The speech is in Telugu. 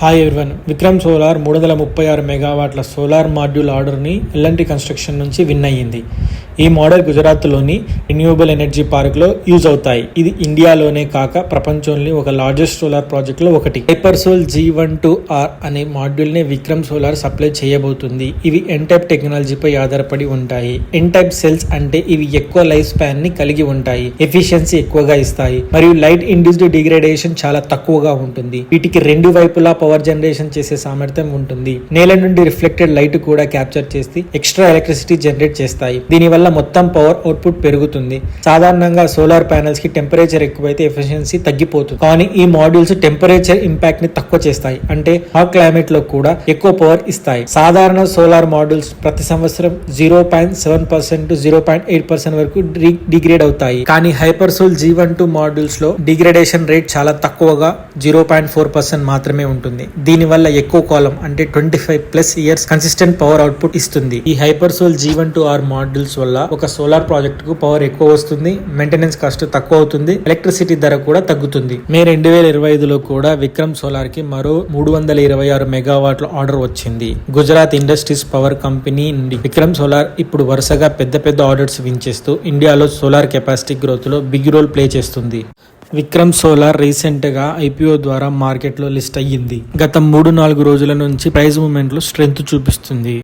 హాయ్ ఎవ్రీవన్ విక్రమ్ సోలార్ మూడు వందల ముప్పై ఆరు మెగావాట్ల సోలార్ మాడ్యూల్ ఆర్డర్ని ఎల్ఎన్టీ కన్స్ట్రక్షన్ నుంచి విన్ అయ్యింది. ఈ మోడల్ గుజరాత్లోని రిన్యూవబుల్ ఎనర్జీ పార్క్లో యూజ్ అవుతాయి. ఇది ఇండియాలోనే కాక ప్రపంచంలోని ఒక లార్జెస్ట్ సోలార్ ప్రాజెక్ట్లో ఒకటి. Hypersol G one two R అనే మాడ్యూల్ని విక్రమ్ సోలార్ సప్లై చేయబోతుంది. ఇవి ఎన్ టైప్ టెక్నాలజీపై ఆధారపడి ఉంటాయి. ఎన్ టైప్ సెల్స్ అంటే ఇవి ఎక్కువ లైఫ్ స్పాన్ని కలిగి ఉంటాయి. ఎఫిషియన్సీ ఎక్కువగా ఇస్తాయి. మరియు లైట్ ఇండ్యూస్డ్ డిగ్రేడేషన్ చాలా తక్కువగా ఉంటుంది. వీటికి రెండు వైపులా పవర్ జనరేషన్ చేసే సామర్థ్యం ఉంటుంది. నేల నుండి రిఫ్లెక్టెడ్ లైట్ కూడా క్యాప్చర్ చేసి ఎక్స్ట్రా ఎలక్ట్రిసిటీ జనరేట్ చేస్తాయి. దీనివల్ల మొత్తం పవర్ అవుట్పుట్ పెరుగుతుంది. సాధారణంగా సోలార్ ప్యానెల్స్కి టెంపరేచర్ ఎక్కువైతే ఎఫిషియన్సీ తగ్గిపోతుంది. కానీ ఈ మాడ్యూల్స్ టెంపరేచర్ ఇంపాక్ట్ని తక్కువ చేస్తాయి. అంటే హాట్ క్లైమేట్లో కూడా ఎక్కువ పవర్ ఇస్తాయి. సాధారణ సోలార్ మాడ్యూల్స్ ప్రతి సంవత్సరం zero point seven percent zero point eight percent వరకు డిగ్రేడ్ అవుతాయి. కానీ హైపర్సోల్ జీ వన్ టూ మాడ్యూల్స్లో డిగ్రేడేషన్ రేట్ చాలా తక్కువగా జీరో పాయింట్ ఫోర్ పర్సెంట్ మాత్రమే ఉంటుంది. దీనివల్ల ఎక్కువ కాలం అంటే twenty five plus years consistent power output ఇస్తుంది. ఈ Hypersol G one two R modules వల్ల ఒక సోలార్ ప్రాజెక్ట్కు పవర్ ఎక్కువ వస్తుంది మెయింటెనెన్స్ కాస్ట్ తక్కువ అవుతుంది ఎలక్ట్రిసిటీ ధర కూడా తగ్గుతుంది. మే రెండు వేల ఇరవై ఐదులో కూడా విక్రమ్ సోలార్కి మరో మూడు వందల ఇరవై ఆరు మెగావాట్ల ఆర్డర్ వచ్చింది. గుజరాత్ ఇండస్ట్రీస్ పవర్ కంపెనీ నుండి విక్రమ్ సోలార్ ఇప్పుడు వరుసగా పెద్ద పెద్ద ఆర్డర్స్ వించేస్తూ ఇండియాలో సోలార్ కెపాసిటీ గ్రోత్లో బిగ్ రోల్ ప్లే చేస్తుంది. విక్రమ్ సోలార్ రీసెంట్గా ఐపీఓ ద్వారా మార్కెట్లో లిస్ట్ అయ్యింది. గత మూడు నాలుగు రోజుల నుంచి ప్రైస్ మూమెంట్లో స్ట్రెంత్ చూపిస్తుంది.